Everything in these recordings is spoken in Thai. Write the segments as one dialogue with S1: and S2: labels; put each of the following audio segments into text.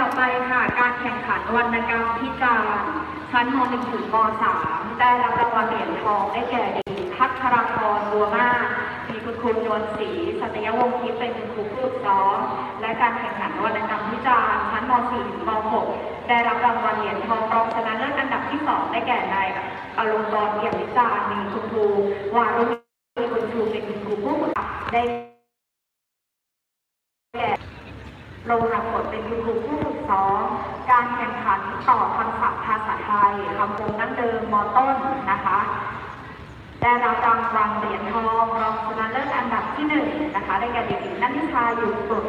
S1: ต่อไปค่ะ การแข่งขันวรรณกรรมพิจารณ์ชั้นม .1 ถึงม .3 ได้รับรางวัลเหรียญทองได้แก่เด็กพัทรพรบัวมากมีคุณครูนวลศรีสัตยวงศ์ทิพย์เป็นคุณครูผู้ฝึกซ้อมและการแข่งขันวรรณกรรมพิจารณ์ชั้นม .4 ถึงม .6 ได้รับรางวัลเหรียญทองรองชนะเลิศอันดับที่ 2 ได้แก่นายอลงกรณ์เอี่ยมวิจารณ์มีคุณครูวารุณครูเป็นคุณครูผู้ฝึกได้ แก่โลหะกดเป็นคุณครูผู้ฝึกซ้อม การแข่งขันต่อคำศัพท์ภาษาไทยคำคมดั้งเดิมมต้นนะคะ ได้รับรางวัลเหรียญทองรองชนะเลิศอันดับที่ห นึ่งนะคะได้แก่เด็กหญิงนัทนิชาอยู่สุด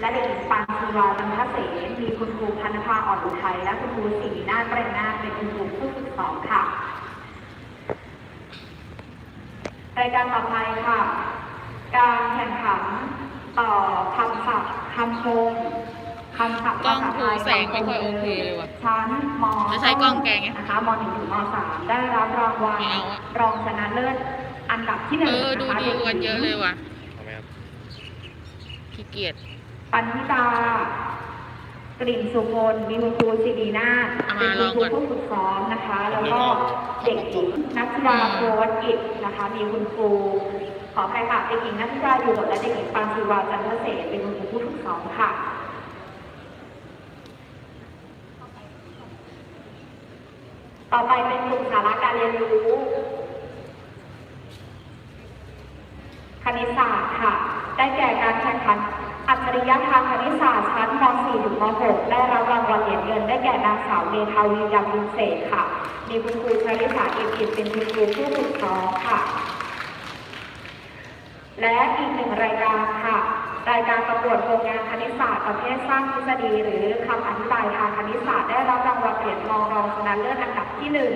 S1: และเด็กหญิงปานชีวาบรรพเสนมีคุณครูพันธภาอ่อนอุทัยและคุณครูศรีนาฏเปรมนาถเป็นคุณครูผู้ฝึกซ้อมค่ะรายการต่อไปค่ะ การแข่งขันต่อคำศัพท์คำคมคำศัพท์
S2: กล้อง
S1: ภาษาไทย
S2: ถูแสงไม่ค่อยโอเคเลยว่ะ
S1: ชั้นม
S2: จะใช้กล้องแกไง
S1: นะคะมหนึ่งถึงมสามได้รับรางวัล
S2: ไม่เอาอะ
S1: รองชนะเลิศอันดับที่หนึ่
S2: เองอดู
S1: นะคะ
S2: ดีกว่าเยอะเลยว่ะ
S3: ทำไมครับ
S2: ขี้เกียจ
S1: ปันธิตากลิ่นสุพลมีคุณครูศิรีนาถ
S2: เอา
S1: เป็
S2: มาน
S1: คุณครู
S2: ลองก่อน
S1: ผู้ฝึกซ้อมนะคะ แล้วก็เด็กหญิงนัทธิดาโพวัตกิจนะคะ มีคุณครูขออภัยค่ะเด็กหญิงนัทธิดาอยู่กับและเด็กหญิงปานชีวาจันทเสนเป็นคุณครูผู้ฝึกซ้อมค่ะต่อไปเป็นกลุ่มสาระการเรียนรู้ ค ณิตศาสตร์ค่ะ ได้แก่การแข่งขันอัจฉริยะทางคณิตศาสตร์ชั้นม .4 ถึงม .6 ได้รับรางวัลเหรียญเงิน ได้แก่นางสาวเมทาวียำบุญเศษค่ะ มีคุณครูชริสาเอกกิเป็นคุณครูผู้ฝึกซ้อมค่ะ และอีกหนึ่งรายการค่ะ รายการประกวดโครงงานคณิตศาสตร์ประเภทสร้างทฤษฎี หรือคำอธิบายทางคณิตศาสตร์ได้รับรางวัลเหรียญทองรองชนะเลิศอันดับที่หนึ่ง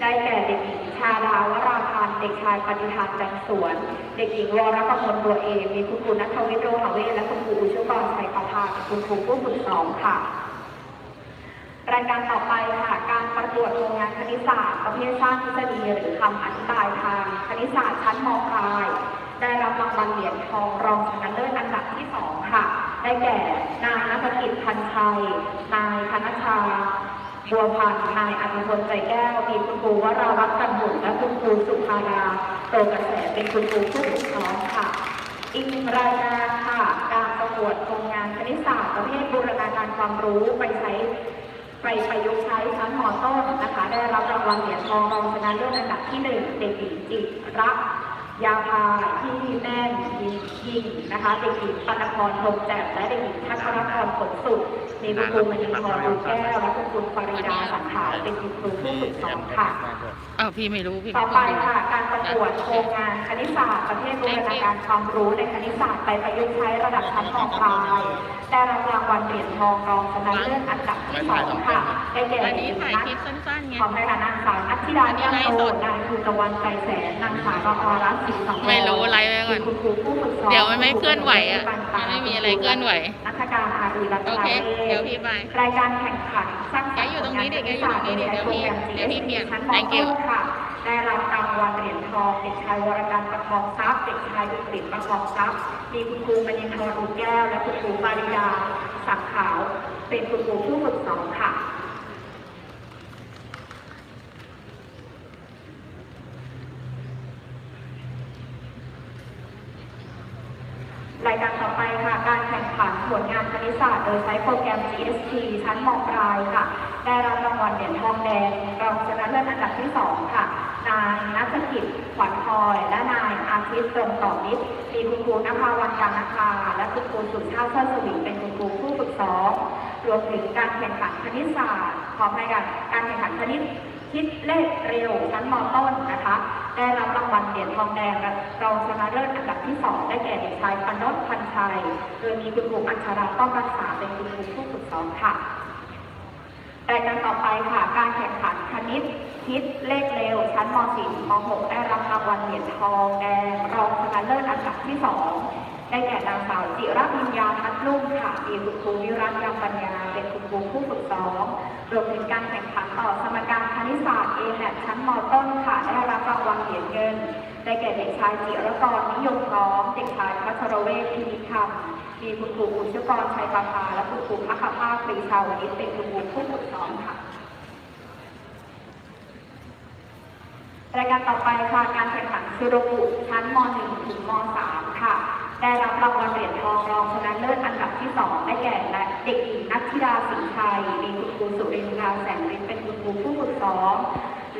S1: ได้แก่เด็กหญิง ชาดาวราพันธ์เด็กชายปฏิทานจันสวน เด็กหญิงวรประมลบัวเอมมีคุณครูนัทวิทย์โรหเวศและคุณครูอุชุกรชัยประภานคุณครูผู้ฝึกซ้อมค่ะ รายการต่อไปค่ะ การประกวดโรงงานคณิตศาสตร์ ประเภทสร้างทฤษฎีหรือคำอธิบายทางคณิตศาสตร์ชั้นมปลาย ได้รับรางวัลเหรียญทองรองชนะเลิศอันดับที่สองค่ะ ได้แก่ นายนักกิจพันชัย นายธนชา บัวพันธ์นายอนุพลใจแก้ว มีคุณครูวราวัฒน์กันบุตรและคุณครูสุภาดาโตกระแสเป็นคุณครูผู้ฝึกซ้อมค่ะ อีกหนึ่งรายการค่ะ การประกวดโครงงานคณิตศาสตร์ประเภทบูรณาการความรู้ไปใช้ไปประยุกต์ใช้ชั้นมอต้นนะคะ ได้รับรางวัลเหรียญทองรองชนะเลิศอันดับที่หนึ่งเด็กหญิงจิรัก ยาพาที่แม่นยิงยิงนะคะเด็กหญิงปนพรพรมแจ่มและเด็กหญิงทัศนพรผลสุขมีคุณครูมณีพรดูแก้วและคุณครูปริดาสังขารเป็นคุณครูผู้ฝึกสอนค่ะ
S2: อ้าวพี่ไม่รู้พี่
S1: ต่อ
S2: ก็
S1: ไป
S2: ไม่รู้
S1: ค่ะการประกวดโครงงานคณิตศาสตร์ประเภทบูรณาการความรู้ในคณิตศาสตร์ไปประยุกต์ใช้ระดับชั้นมปลายได้รับรางวัลเหรียญทองรองชนะเลิศอันดับที่สองค่ะได้แก่
S2: อัน
S1: เด็ก
S2: นี้
S1: หญิง
S2: ถ่าย
S1: นัท
S2: คลิปสั้นๆไง
S1: ของนายนางสาวนัทธิดาแก้วโตนายภูตะวันใจแสนนางสาวรอรัตน์ศรีสังวร
S2: ไม่รู้ไลฟ์ไว้ก่อน
S1: คุณครูผู้ฝึกสอน
S2: เดี๋ยวมันไม่เคลื่อนไหวอะมันไม่มีอะไรเคลื่อนไหว
S1: นักการอารีรัต
S2: โอ
S1: นา
S2: เค
S1: เวศ
S2: เดี๋ยวพี่ไป
S1: รายการแข่งขันสร้างสรรค์
S2: แกอยู่ตรงนี้ดิแกอยู่ตรงนี้ดิเดี๋ยวพี่
S1: ผลงาน
S2: เดี๋ยวพี่เปลี่ยน
S1: ชั้นม
S2: Thank you
S1: ต้นค่ะได้รับรางวัลเหรียญทองเด็กชายวรการประคองทรัพย์เด็กชายดุสิตประคองทรัพย์มีคุณครูมณีพรอุแก้วและคุณครูปาริยาสังขาว เป็นคุณครูผู้ฝึกสอนค่ะรายการต่อไปค่ะการ แข่งขันผลงานคณิตศาสตร์โดยใช้โปรแกรม GST ชั้นมปลายค่ะ ได้รับรางวัลเหรียญทองแดงรองชนะเลิศอันดับที่ 2 ค่ะ นายนักกิจขวัญพลอย และนายอาทิตย์ตรงต่อมิตรมีคุณครูนภาวันการนภาและคุณครูสุชาติเชิดสวิงเป็นคุณครูผู้ฝึกซ้อมรวมถึงการแข่งขันคณิตศาสตร์ขอให้กันการแข่งขันคณิต คิดเลขเร็วชั้นมต้นนะคะ ได้รับรางวัลเหรียญทองแดงรองชนะเลิศอันดับที่ 2 ได้แก่เด็กชายปนดพันชัย โดยมีคุณครูอัญชาราต้องรักษาเป็นคุณครูผู้ฝึกสอนค่ะรายการต่อไปค่ะ การแข่งขันคณิตคิดเลขเร็ว ชั้นม .4 ม .6 ได้รับรางวัลเหรียญทองแดงรองชนะเลิศอันดับที่ 2 ได้แก่นางสาวจิรวิญญาทัศน์ลุ่มค่ะมีคุณครูวิรัตยามปัญญา เป็นคุณครูผู้ฝึกซ้อมรวมถึงการแข่งขันต่อสมการคณิตศาสตร์ A แชั้นมต้นค่ะ ได้รับรางวัลเหรียญเงิน ได้แก่เด็กชายจิรกรนิยมพร้อม เด็กชายพัชรเวชพินิจธรรมมีคุณครูอุชกรชัยปาภาและคุณครูพักภาคปรีชาวนิชเป็นคุณครูผู้ฝึกสอนค่ะรายการต่อไปค่ะ การแข่งขันซูโรกุชั้นม .1 ถึงม .3 ค่ะ ได้รับรางวัลเหรียญทองรองชนะเลิศอันดับที่ 2 ได้แก่เด็กหญิงนัทธิดาสิงห์ชัย มีคุณครูสุรินทราแสงฤทธิ์เป็นคุณครูผู้ฝึกซ้อม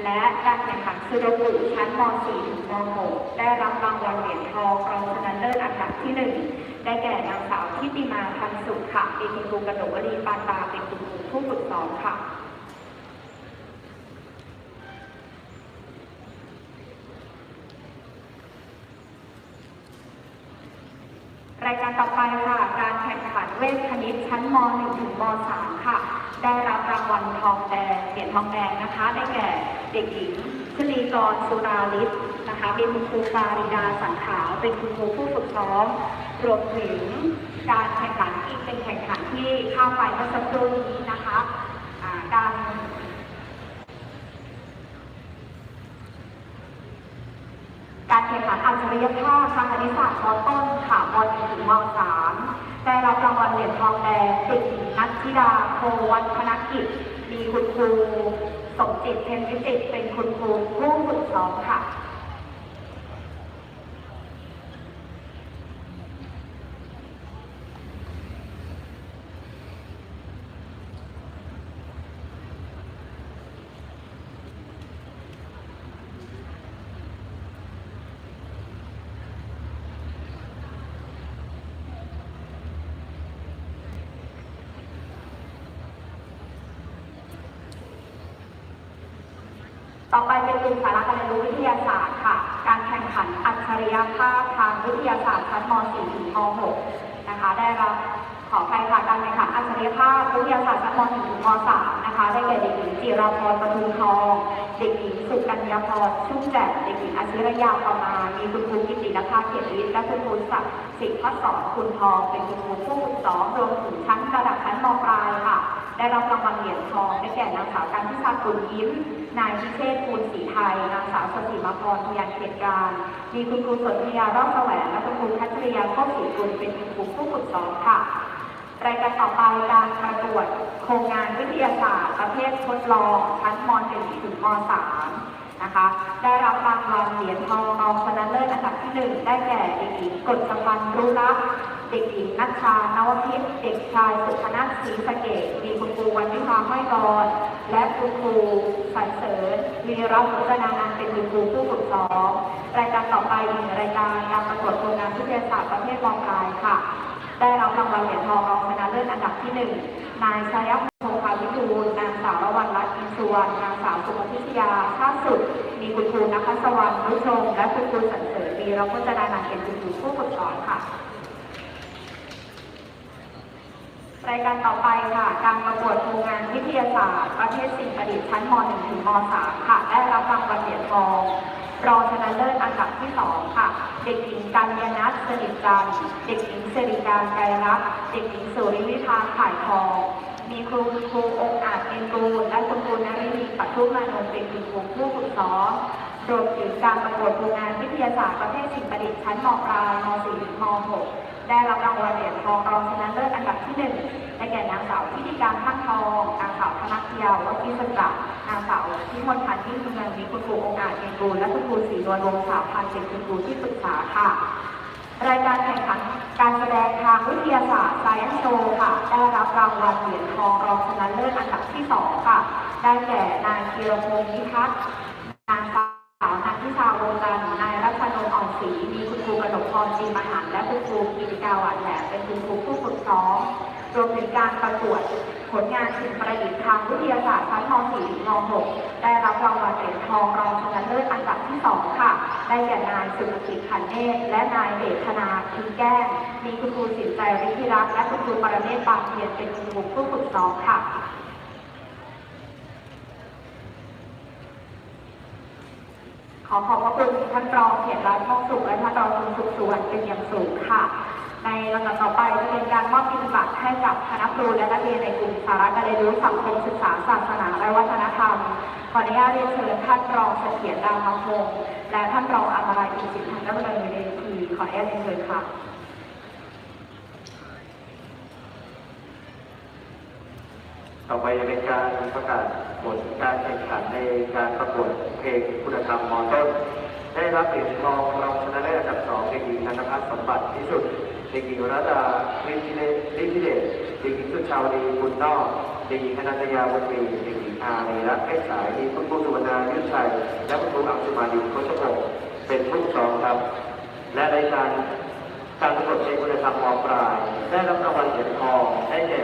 S1: และการแข่งขันซูโรกุชั้นม .4 ถึงม .6 ได้รับรางวัลเหรียญทองรองชนะเลิศอันดับที่ 1 ได้แก่นางสาวทิติมาพันสุขค่ะมีคุณครูกระหนกวลีปานตาเป็นคุณครูผู้ฝึกซ้อมค่ะ รายการต่อไปค่ะ การแข่งขันเวทคณิต ชั้นม .1 ถึงม .3 ค่ะ ได้รับรางวัลทองแดงเหรียญทองแดงนะคะ ได้แก่เด็กหญิงชลีกรสุราลิศนะคะ เป็นคุณครูฟาริดาสังขาว เป็นคุณครูผู้ฝึกซ้อม รวมถึงการแข่งขันอีกเป็นแข่งขันที่เข้าไปเมื่อสักครู่นี้นะคะการการแข่งขันอัจฉริยภาพทางคณิตศาสตร์มต้นค่ะม .1 ถึงม .3 ธิดาโพวัฒนกิจ มีคุณครูสมจิตเพ็ญวิจิตเป็นคุณครูผู้ฝึกสอนค่ะ ต่อไปเป็นกลุ่มสาระการเรียนรู้วิทยาศาสตร์ค่ะ การแข่งขันอัจฉริยภาพทางวิทยาศาสตร์ชั้นม .4 ถึงม .6 นะคะ ได้รับขออภัยค่ะการแข่งขันอัจฉริยภาพวิทยาศาสตร์ชั้นม .1 ถึงม .3 นะคะ ได้แก่เด็กหญิงจิราพรปทุมทอง เด็กหญิงสุกัญญาพรชุ่มแจ่ม เด็กหญิงอาชิรยาประมาณ มีคุณครูกิตินภาเขียนวิทย์และคุณครูศักดิ์สิทธิ์พัฒสอนคุณทอง เป็นคุณครูผู้ฝึกสอนรวมถึงชั้นระดับชั้นมปลายค่ะ ได้รับรางวัลเหรียญทอง ได้แก่นางสาวการพิชากุลยิ้ม นายพิเชษฐ์ภูลศรีไทย นางสาวสศิมาพรพยานเขตการ มีคุณครูสนธยารอบแสวงและคุณครูพัชริยาข้าศรีกุลเป็นคุณครูผู้ฝึกสอนค่ะรายการต่อไปการประกวดโครงงานวิทยาศาสตร์ประเภททดลองชั้นม .1 ถึงม .3 นะคะ ได้รับรางวัลเหรียญทองรองชนะเลิศอันดับที่หนึ่งได้แก่เด็กหญิงกฎจพันธ์รู้รักเด็กหญิงนัชชานวพิษเด็กชายสุพนัทศรีสเกดมีคุณครูวันวิภาห้อยกรและคุณครูสรรเสริญวีรพุทธนานันเป็นคุณครูผู้ฝึกซ้อมรายการต่อไปหนึ่งรายการการประกวดโครงงานวิทยาศาสตร์ประเภทมปลายค่ะ ได้รับรางวัลเหรียญทองรองชนะเลิศอันดับที่หนึ่งนายชาย สุวรรณนางสาวสุภพิชยาชาสุด มีคุณครูนักสวรรค์นุชงและคุณครูสรรเสริญวีรพุทธนานันท์เป็นคุณครูผู้ฝึกสอนค่ะรายการต่อไปค่ะ การประกวดโครงงานวิทยาศาสตร์ ประเภทสิ่งประดิษฐ์ชั้นม .1 ถึงม .3 ค่ะ ได้รับรางวัลเหรียญทองรองชนะเลิศอันดับที่ 2 ค่ะ เด็กหญิงกัญญานัทสนิทจันทร์เด็กหญิงสิริการไกรรักษ์เด็กหญิงสุริวิภาข่ายทอง มีครูครูองค์อาจเอ็นรูและคุณครูนรินีปัทุมานนท์เป็นคุณครูผู้ฝึกสอนรวมถึงการประกวดโครงานวิทยาศาสตร์ประเภทสิ่งประดิษฐ์ชั้นมปลายม .4 ถึงม .6 ได้รับรางวัลเหรียญทองรองชนะเลิศอันดับที่หนึ่งได้แก่นางสาวพิธีการข้างทองนางสาวธนัทเทียววัชิสกะนางสาวพิมลพันธ์ยิ่งเมืองมีคุณครูองค์อาจเอ็นรูและคุณครูศรีนวลวงศ์สาวพันธ์เป็นคุณครูที่ปรึกษาค่ะ รายการแข่งขันการแสดงทางวิทยาศาสตร์ Science Show ค่ะ ได้รับรางวัลเหรียญทองรองชนะเลิศอันดับที่2ค่ะ ได้แก่นายกีรพงศ์นิทัศน์นางสาวนันทิชาวงศ์จันทร์นายรัชนนท์อ่อนศรีมีคุณครูกนกพรจีมหันและคุณครูกิติกาวานแหลมเป็นคุณครูผู้ฝึกซ้อมรวมถึงการประกวด ผลงานสิ่งประดิษฐ์ทางวิทยาศาสตร์ชั้นม .4 ถึงม .6 ได้รับรางวัลเหรียญทองรองชนะเลิศอันดับที่ 2 ค่ะ ได้แก่นายสุภกิจขันเนตและนายเดชนาคุณแก้มมีคุณครูสินใจฤทธิรักษ์และคุณครูปรเมศปานเทียนเป็นคุณครูผู้ฝึกซ้อมค่ะขอขอบพระคุณท่านรองเขียนรัตน์มองสุขและท่านรองคุณสุขสวรรณเป็นอย่างสูงค่ะ ในลำดับต่อไปจะเป็นการมอบกิจบัตรให้กับคณะครูและนักเรียนในกลุ่มสาระการเรียนรู้สังคมศึกษาศาสนาและวัฒนธรรม ขออนุญาตเรียนเชิญท่านรองเสถียรดาวมพงศ์และท่านรองอมรายอินทร์สิทธิ์ทางด้านบริเวณเวทีขออนุญาตเรียนเชิญค่ะ
S3: ต่อไปจะเป็นการประกาศผลการแข่งขันในการประกวดเพลงคุณธรรมมอต้นได้รับเหรียญทองรองชนะเลิศอันดับสองเด็กหญิงนันทพัฒน์สมบัติที่สุด เด็กหญิงรัตาลิธิเดลิธิเดชเด็กหญิงสุชาวดีบุญนอกเด็กหญิงคณัตยาวุฒิเด็กหญิงอารีรัตน์เพชรสายมีคุณครูสุวรรณายุทธชัย และคุณครูอังสุมาดีโคชพงศ์เป็นผู้สองครับ และรายการการประกวดเพลงคุณธรรมมปลาย ได้รับรางวัลเหรียญทองได้แก่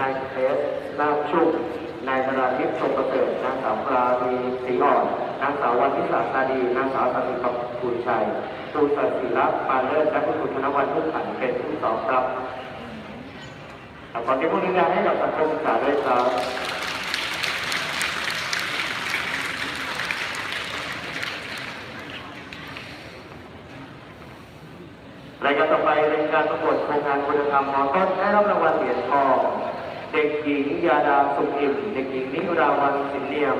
S3: นายเทสนาชุ่มนายธราทิพย์ชมประเสริฐนางสาวปราณีศรีอ่อน นางสาววันทิสาตาดีนางสาวสันติกับภูลชัยครูสศิลักษ์ปานเลิศและคุณครูธนวัฒน์พุ่งขันเป็นผู้สองครับขอเสียงปรบมือดังให้กับสังคมศึกษาด้วยครับรายการต่อไปเป็นการประกวดโครงงานคุณธรรมมอต้นได้รับรางวัลเหรียญทอง เด็กหญิงยาดาสุขอิ่มเด็กหญิงนิราวันสินเนียม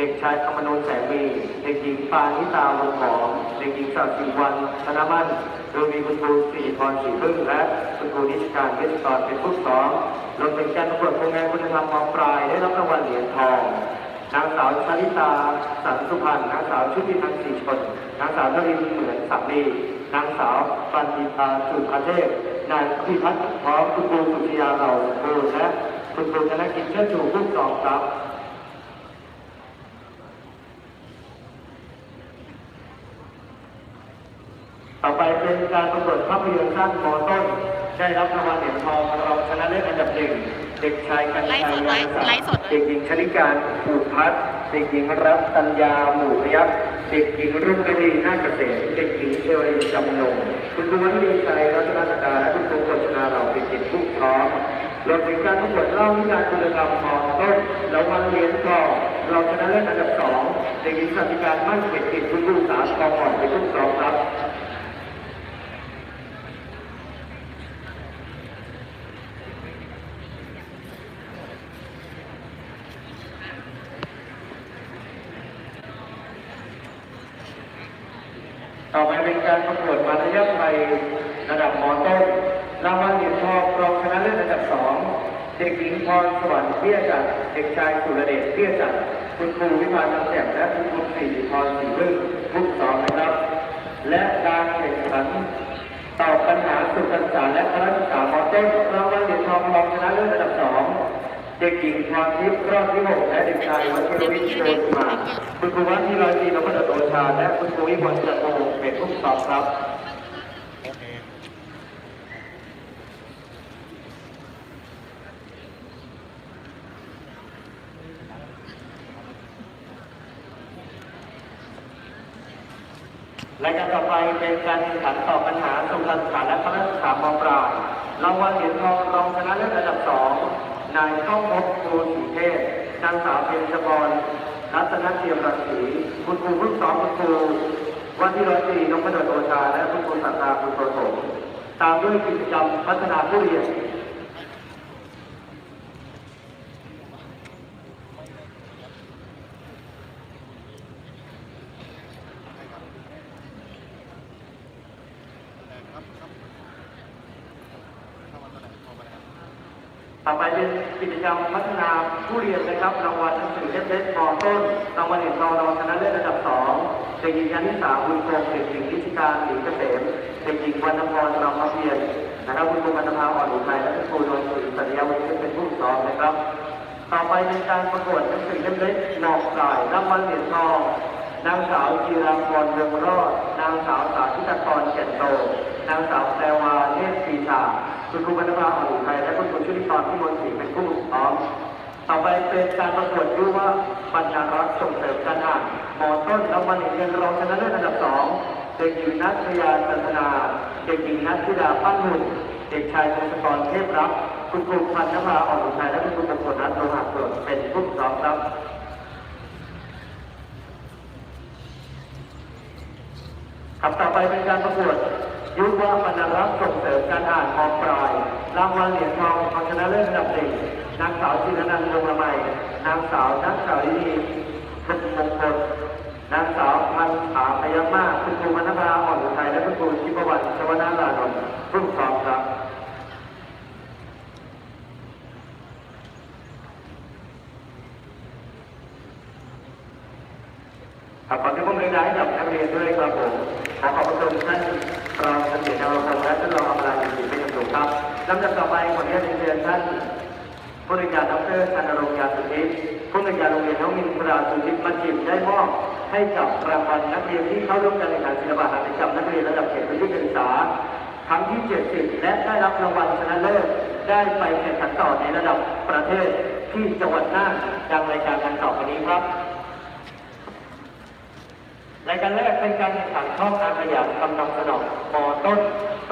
S3: เด็กชายธรรมนูนแสงมี เด็กหญิงปานิตาวงหอม เด็กหญิงสาวสีวันธนมั่นโดยมีคุณครูสิริพรศรีพึ่งและคุณครูนิชการเวชกรเป็นผู้สอนรวมถึงการประกวดโครงงานคุณธรรมมองปลายได้รับรางวัลเหรียญทองนางสาวชลิตาสันสุพรรณนางสาวชุตินันสีชนนางสาวนรินทร์เหมือนสักดีนางสาวปันติตาจุลอาเทพนายพิพัฒน์พร้อมคุณครูสุธิยาเหล่าครูและคุณครูธนกิจเชิดชูผู้สองครับ ต่อไปเป็นการประกวดภาพยนตร์สั้นมอต้น ได้รับรางวัลเหรียญทองรองชนะเลิศอันดับหนึ่งเด็กชายกันชัย
S2: ไลฟ์สดไลฟ์ไลฟ์สด
S3: เด็กหญิงชลิการผูกพัฒน์เด็กหญิงรัตตัญญาหมู่พยัคฆ์เด็กหญิงรุ่งฤดีนาคเกษมเด็กหญิงเชอรีจำนงคุณครูวันดีชัยรัตนสดาและคุณครูกฤษณาเหล่าเป็นจิตผู้พร้อมรวมถึงการประกวดเล่าวิชาคุณธรรมมอต้นรางวัลเหรียญทองรองชนะเลิศอันดับสองเด็กหญิงสันติการมั่นเกียรติกิจคุณครูสาทองอ่อนเป็นผู้สองครับ ต่อไปเป็นการประกวดมารยาทไทยระดับมอต้นรางวัลเหรียญทองรองชนะเลิศอันดับสองเด็กหญิง พรสวรรค์เตี้ยจัดรเด็กชายสุรเดชเตี้ยจัดรคุณครูวิพาจันแจ่มและคุณครูสิริพรศรีพึ่งทุกสองนะครับ และการแข่งขันตอบปัญหาสุขศึกษาและคณะศึกษามอต้นรางวัลเหรียญทองรองชนะเลิศอันดับสองเด็กหญิงพรทิพย์รอบที่หกและเด็กชายวัชรวิทย์โชติมา คุณครูวัดที่ร้อยตีนพดลโอชา และคุณครูวิมลจันทวงศ์เป็นผู้สอบครับ และการต่อไปเป็นการแข่งขันตอบปัญหาสุขศึกษาและคณะศึกษามปลายรางวัลเหรียญทองรองชนะเลิศอันดับสองนายข้องพบครูสีเทพนางสาวเพ็ญชบรรัตนเทียมรังสีคุณครูผู้สอนคุณครูวันที่ร้อยตรีนพดลโอชา และคุณครูสัตตาคุณโสมตามด้วยกิจกรรมพัฒนาผู้เรียน ต่อไปเป็นกิจกรรมพัฒนา ผู้เรียนนะครับรางวัลหนังสือเล่มเล็กมอต้นรางวัลเหรียญทองรางวัลชนะเลิศระดับสองเด็กหญิงยานิสาบุญคงเด็กหญิงนิชิการหลีเกษมเด็กหญิงวรรณพรรำมเพียรนะครับคุณครูวรรณภาอ่อนอุทัยและคุณครูโดนสุริสัญญาวิทย์เป็นผู้สอนนะครับ ต่อไปเป็นการประกวดหนังสือเล่มเล็กนอกกายรางวัลเหรียญทองนางสาวจีราพรเรืองรอด นางสาวสาธิตกรเขียนโต นางสาวแพรวาเนตรปีชาคุณครูบรรณภาอ่อนอุทัยและคุณครูชุติพรพิมลศรีเป็นผู้ฝึกซ้อม ต่อไปเป็นการประกวดยุวปัญญารักษ์ส่งเสริมการอ่านมอต้นรางวัลเงินรองชนะเลิศอันดับสองเด็กหญิงนัทยาจันทนา เด็กหญิงนัทธิดาปั้นหุ่นเด็กชายพงศกรเทพรักคุณครูพันนภาอ่อนอุทัยและคุณครูมงคลนัทโลหะเกิดเป็นผู้ฝึกซ้อมครับครับต่อไปเป็นการประกวดยุววรรณรักษ์ส่งเสริมการอ่านมปลายรางวัลเหรียญทองรองชนะเลิศอันดับหนึ่ง นางสาวจิรนันท์ดวงละไมนางสาวนักสาวีพุทธมงคลนางสาวพันษาพยามาคุณครูมณภาอ่อนอุทัยและคุณครูชิปวันชวนาลานนท์รุ่งทองครับครับขอที่ผมเรียนให้กับนักเรียนด้วยครับผมขอขอบพระคุณท่านรองเสถียรนวพงศ์และท่านรองอมราจิตติเป็นอย่างสูงครับลำดับต่อไปขออนุญาตเรียนท่าน ผู้อำนวยการดรชันรงค์ยาสุทิพย์ผู้อำนวยการโรงเรียนน้องมินทราสุทิพย์มัจิมได้มอบให้กับรางวัลนักเรียนที่เข้าร่วมการแข่งขันศิลปะหัตถกรรมนักเรียนระดับเขตพื้นที่การศึกษาครั้งที่ 70 และได้รับรางวัลชนะเลิศได้ไปแข่งขันต่อในระดับประเทศที่จังหวัดน่านดังรายการดังต่อไปนี้ครับรายการแรกเป็นการแข่งขันท่องอาขยันกำนำสนองมอต้น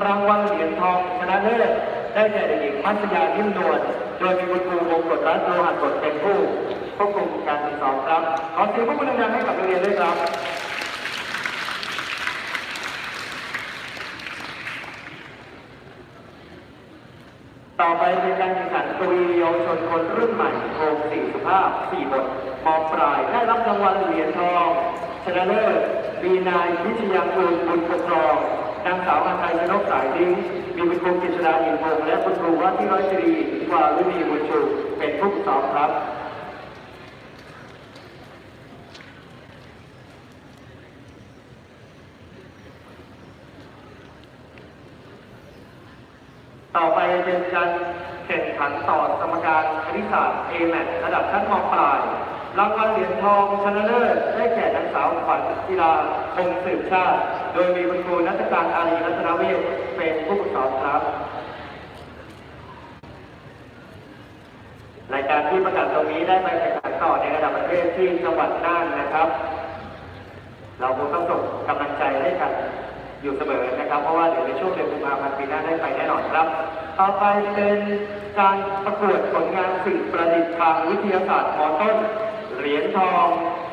S3: รางวัลเหรียญทองชนะเลิศ ได้แก่เด็กหญิงมัธยานิ่มนวลโดยมีคุณครูวงกฎรัตน์โลหัสกฎเป็นผู้ควบคุมการสอนครับ ขอเสียงปรบมือดังๆให้กับนักเรียนด้วยครับต่อไปเป็นการแข่งขันกวีเยาวชนคนรุ่นใหม่โครงสี่สุภาพสี่บทมปลายได้รับรางวัลเหรียญทองชนะเลิศมีนายวิทยาคุณบุญปกครองนางสาวอาไทยชนกสายดิ้ง มีคุณครูกฤษดาอินพงและคุณครูว่าที่ร้อยตรีวารุณีบุญชูเป็นผู้ฝึกสอนครับต่อไปเป็นการแข่งขันต่อสมการคณิตศาสตร์ a m a t ระดับชั้นมปลายรางวัลเหรียญทองชนะเลิศได้แก่นางสาวขวัญกีฬาคงสืบชาติ ดยมีคุณครูนักการอารีรัตนเวเป็นผู้ฝึกสอนครับ รายการที่ประกาศตรงนี้ได้ไปแข่งขันต่อในระดับประเทศที่จังหวัดน่านนะครับ เราคงต้องส่งกำลังใจให้กันอยู่เสมอนะครับ เพราะว่าเดี๋ยวในช่วงเดือนกุมภาพันธ์ปีหน้าได้ไปแน่นอนครับ ต่อไปเป็นการประกวดผลงานสิ่งประดิษฐ์ทางวิทยาศาสตร์มอต้น เหรียญทอง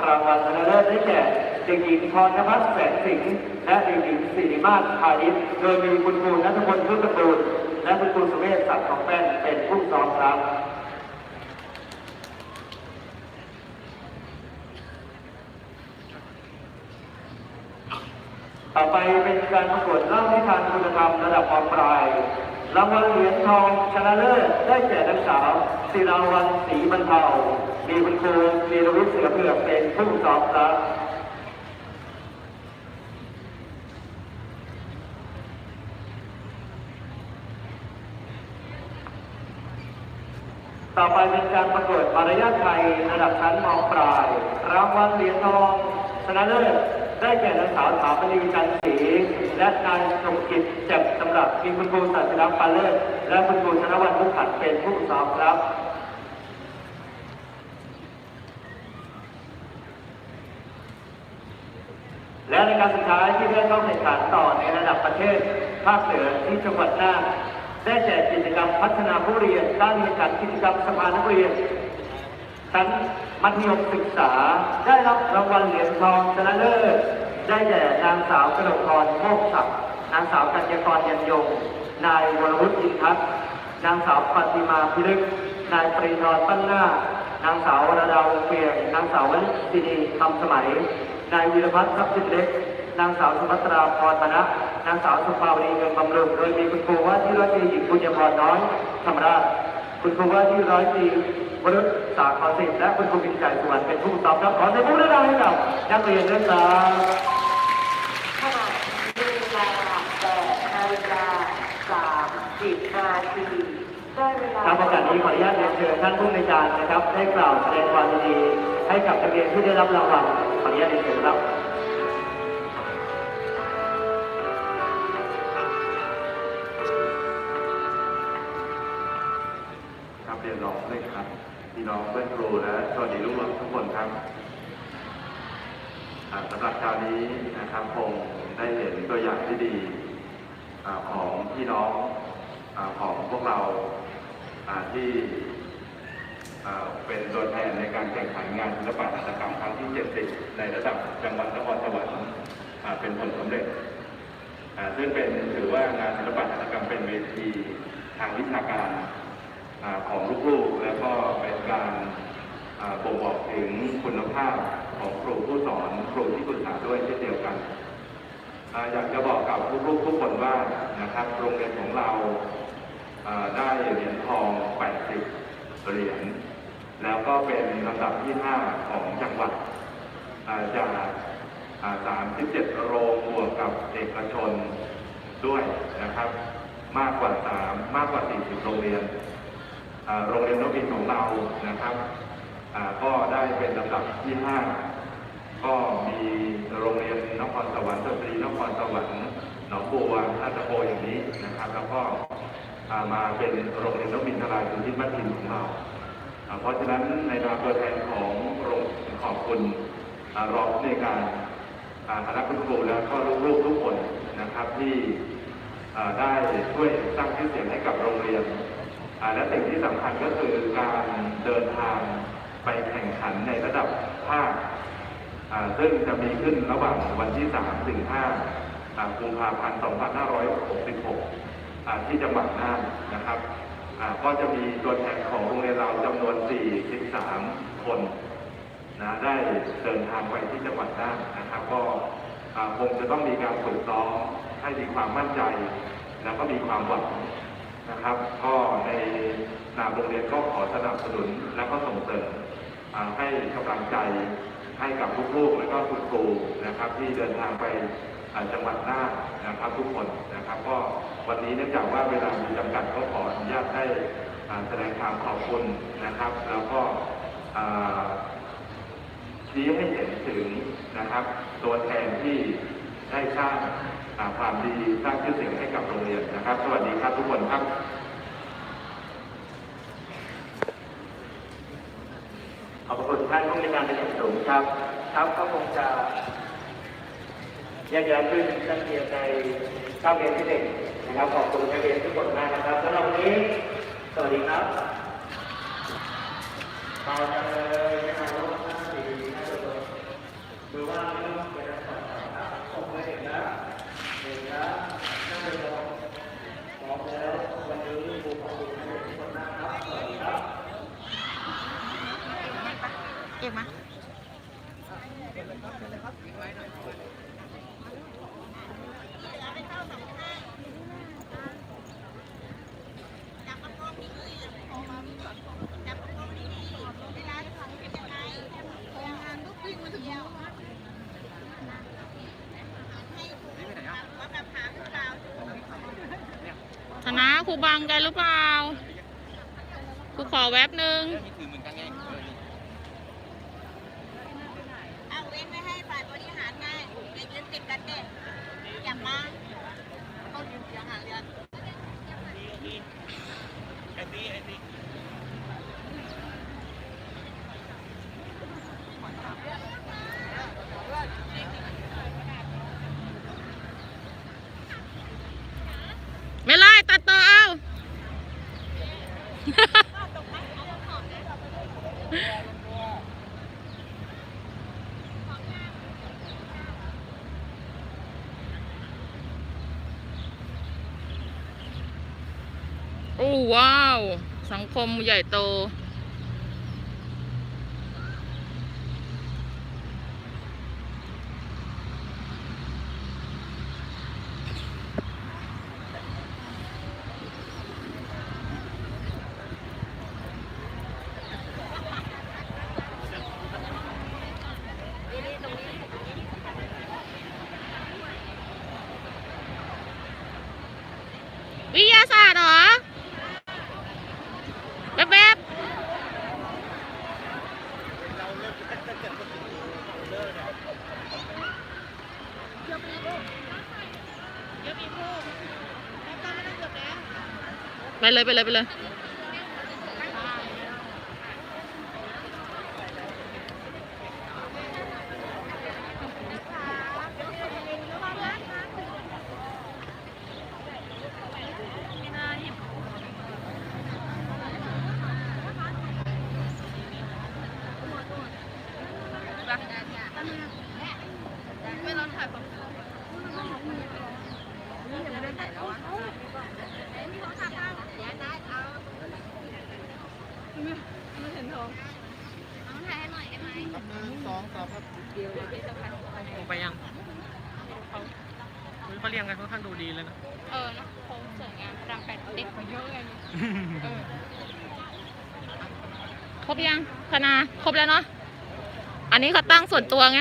S3: รางวัลชนะเลิศได้แก่เด็กหญิงพรณพัฒน์แสนสิงห์และเด็กหญิงสิริมาศพาณิชย์โดยมีคุณครูนัทพลพุทธกูลและคุณครูสุเมธศักดิ์ทองแป้นเป็นผู้ซ้อมครับต่อไปเป็นการประกวดเล่านิทานคุณธรรมระดับมปลายรางวัลเหรียญทองชนะเลิศได้แก่นักสาวศิราวันศรีบรรเทา มีคุณครูมีรวิทย์เสือเผือกเป็นผู้สอบครับต่อไปเป็นการประกวดมารยาทไทยระดับชั้นมปลาย รางวัลเหรียญทองชนะเลิศได้แก่นางสาวถาปณีจันทร์ศรีและนายสมกิจแจ่มสำหรับมีคุณครูศาสนาปาเลิศและคุณครูธนวัฒน์มุขขันเป็นผู้สอบครับ และใน การสุดท้ายที่ได้เข้าแข่งขันต่อในระดับประเทศภาคเหนือที่จังหวัดน่านได้แจกกิจกรรมพัฒนาผู้เรียนด้านการกิจกรรมสภานักเรียนชั้นมัธยมศึกษาได้รับรางวัลเหรียญทองชนะเลิศได้แก่นางสาวกนกพรโมกศักดิ์นางสาวกัญญากรยันยง นายวรวุฒิอินทัศน์นางสาวปฏิมาพิลึก นายปรีนรปั้นหน้า นางสาววรดาวเปียงนางสาววลินีคำสมัย นายวีรพัฒน์ทรัพย์สินเล็ก นางสาวสุภัตราพรมณะนางสาวสุภาวดีเงินบำรุงโดยมีคุณครูว่าที่ร้อยตรีหญิงบุญยพรน้อยธรรมราชคุณครูว่าที่ร้อยตรีวรุษสาขอสิทธิ์และคุณครูปินใจสุวรรณเป็นผู้ตอบครับขอเสียงปรบมือดังๆให้กับนักเรียนด้วยครับ
S1: ขณะนี้เวลา8นาฬิกา30นาทีได้เวลา
S3: ทางประกาศนี้ขออนุญาตเรียนเชิญท่านผู้ในวยการนะครับ ได้กล่าวแสดงความยินดีให้กับนักเรียนที่ได้รับรางวัลขออนุญาตเรียนเชิญครับ
S4: ครับ น้องเพื่อนครูและสวัสดีลูกหลานทุกคนครับสำหรับคราวนี้นะครับคงได้เห็นตัวอย่างที่ดีของพี่น้องของพวกเราที่เป็นตัวแทนในการแข่งขันงานศิลปะหัตถกรรมครั้งที่ 70 ในระดับจังหวัดนครสวรรค์เป็นผลสำเร็จซึ่งเป็นถือว่างานศิลปะหัตถกรรมเป็นเวทีทางวิชาการ ของลูกๆ แล้วก็เป็นการบ่งบอกถึงคุณภาพของครูผู้สอนครูที่ปรึกษาด้วยเช่นเดียวกัน อยากจะบอกกับลูกๆทุกคนว่านะครับโรงเรียนของเราได้เหรียญทอง 80 เหรียญ แล้วก็เป็นลำดับที่ 5 ของจังหวัดอ่าจาก37 โรงบวกกับเอกชนด้วยนะครับ มากกว่า 3 มากกว่า 40 โรงเรียน โรงเรียนนบินของเรานะครับก็ได้เป็นลำดับที่ 5 ก็มีโรงเรียนนครสวรรค์สตรีนครสวรรค์หนองบัวท่าตะโกอย่างนี้นะครับ แล้วก็มาเป็นโรงเรียนนบินทรายคือที่บ้านทินของเรา เพราะฉะนั้นในนามตัวแทนของโรงขอบคุณอรองในการคณะคุณครูและก็ลูกๆทุกคนนะครับที่ได้ช่วยสร้างชื่อเสียงให้กับโรงเรียน และสิ่งที่สำคัญก็คือการเดินทางไปแข่งขันในระดับภาคซึ่งจะมีขึ้นระหว่างวันที่ 3 ถึง 5 กุมภาพันธ์ 2566 ที่จังหวัดน่านนะครับ ก็จะมีตัวแทนของโรงเรียนเราจำนวน 43 คนนะได้เดินทางไปที่จังหวัดน่านนะครับ ก็คงจะต้องมีการฝึกซ้อมให้มีความมั่นใจ แล้วก็มีความหวัง นะครับก็ในนามโรงเรียนก็ขอสนับสนุนและก็ส่งเสริมให้กำลังใจให้กับลูกๆและก็คุณครูนะครับ ที่เดินทางไปจังหวัดน่านนะครับทุกคนนะครับ ก็วันนี้เนื่องจากว่าเวลามีจำกัดก็ขออนุญาตได้แสดงความขอบคุณนะครับ แล้วก็ชี้ให้เห็นถึงนะครับ ตัวแทนที่ ได้สร้างความดีสร้างชื่อเสียงให้กับโรงเรียนนะครับ สวัสดีครับทุกคนครับ
S3: ขอบคุณท่านผู้ในการเป็นอย่างสูงครับครับก็คงจะแยกย้ายขึ้นนักเรียนในเข้าเรียนที่หนึ่งนะครับขอบคุณนักเรียนทุกคนมากนะครับสำหรับวันนี้สวัสดีครับต่อจากเลยนะครับห้าสี่ห้าตัวดูว่าเรื่องเป็นะ เอกคนมากครับสวัสดีครับ
S2: เอกม บังกันหรือเปล่า กูขอแวบหนึ่ง
S5: เอาเว้นไว้ให้ฝ่ายบริหารไงอย่ายืนติดกันเด็กอย่ามาต้นยืนเสียงห่างเรียน
S2: ไม่ไล่ตัดต่อเอา โอ้ ว้าว สังคมใหญ่โต วิทยาศาสตร์เหรอ แวบๆ ไปเลยไปเลยไปเลย
S5: ไม่ร้อนถ่ายปะ
S6: องสามครับไปยังเขาเรียงกันค่อนข้างดูดีเลยนะ
S2: เออนะโค้งสวยงามพลังแปดเด็กมาเยอะเลยเออครบยังคณะครบ แล้วเนาะ อันนี้เขาตั้งส่วนตัวไง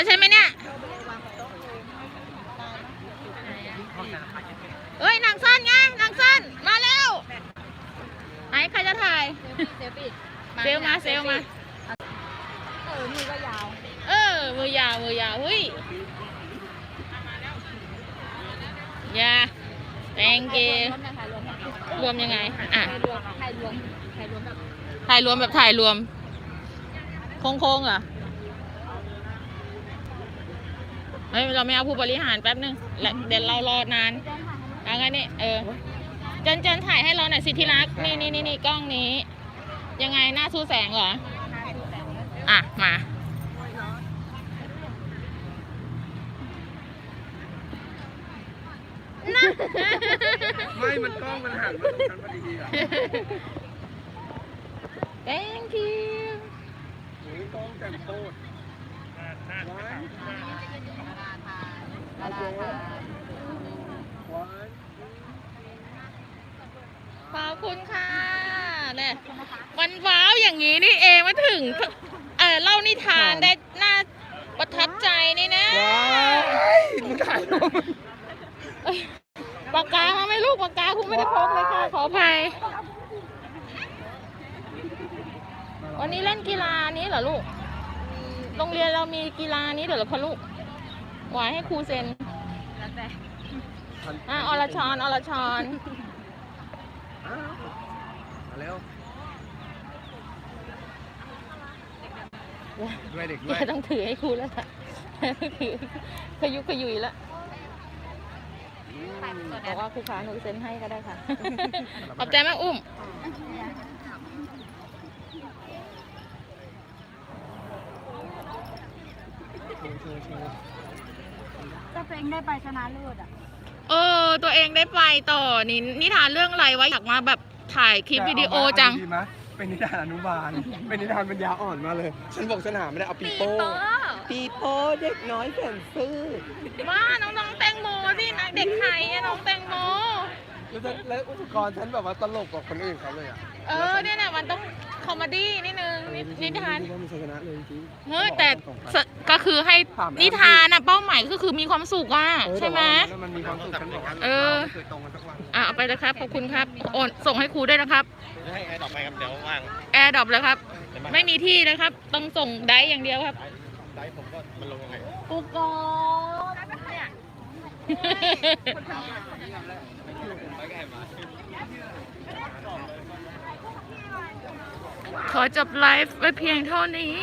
S2: แล้วใช่ไหมเนี่ยเอ้ยหนังสั้นไงหนังสั้นมาแล้วไหนใครจะถ่ายเซลลมาเซลลมา
S5: เออมือก็ยาว
S2: เออมือยาวมือยาวเฮ้ยอย่า thank you
S5: รวมนะคะรวม
S2: รวมยังไงอะ
S5: รวมใครรวมใครรวมแบบ
S2: ถ่ายรวมแบบถ่ายรวมโค้งๆเหรอ เฮ้ยเราไม่เอาผู้บริหารแป๊บนึงแล้วเดี๋ยวเรารอนานเอางั้นนี่เออเจนเจนถ่ายให้เราหน่อยสิที่รักนี่นี่นี่นี่กล้องนี้ ยังไงหน้าสู้แสงเหรออะมานะ
S6: ไม่ มันกล้องมันหันมาตรงกันพอดีอะ
S2: thank you
S6: หรือกล้องแต่งโตดว้าย ว้าย
S2: ขอบคุณค่ะเนี่ยวันว้าวอย่างนี้นี่เองมาถึง เออเล่านิทานได้น่าประทับใจนี่นะ
S6: ว้ายมึงถ่ายรูป
S2: เอ้ยปากกามาไหม่ลูกปากกาคุณไม่ได้พกเลยค่ะขออภัย วันนี้เล่นกีฬานี้เหรอลูก โรงเรียนเรามีกีฬานี้เหรอพ่อลูก หวายให้ครูเซ็นอะอรชรอรชร
S6: มาเร็วด้วยเด็กด้วย
S2: แกต้องถือให้ครูแล้วล่ะถือขยุกขยุยแล้วบอกว่าครูขาหนูเซ็นให้ก็ได้ค่ะ ขอบใจมากอุ้ม
S5: จะเพลงได้ไปชนะเลิศอะ
S2: เออ ตัวเองได้ไปต่อนี่นิทานเรื่องอะไรวะอยากมาแบบถ่ายคลิปวิดีโอจัง
S6: ดีไหมเป็นนิทานอนุบาล เป็นนิทานปัญญาอ่อนมาเลย ฉันบอกฉันหาไม่ได้เอาปีโป้ปีโป้เด็กน้อยแสนซื่อ
S2: ว่าน้องน้องๆแตงโมสินะเด็กไทยอะน้องแตงโม
S6: แล้วฉันแล้วอุปกรณ์ฉันแบบว่าตลกกว่าคนอื่นเขาเลยอะ
S2: เออเนี่ยนะมันต้องคอมเมดี้นิดนึงนินิทาน
S6: ว่ามันชนะเลยจริง
S2: เฮ้ยแต่สก็คือให้นิทานนะเป้าหมายก็คือมีความสุขอะ
S6: เออ
S2: ใช่ไหม
S6: แต่ว่ามันมีความสุขฉันบอกว่า
S2: เออ
S6: ไม่เคยตรงกันสักวัน
S2: อะเอาไปเลยครับขอบคุณครับโอนส่งให้ครูด้วยนะครับ
S6: ให้ไอ้ต่อไปครับเดี๋ยวว่าง
S2: แอร์ดรอปเลยครับไม่มีที่เลยครับ ต้องส่งไดร์อย่างเดียวครับ
S6: ได้ผมก็มันลงยังไง
S2: กูก ขอจบไลฟ์ไว้เพียงเท่านี้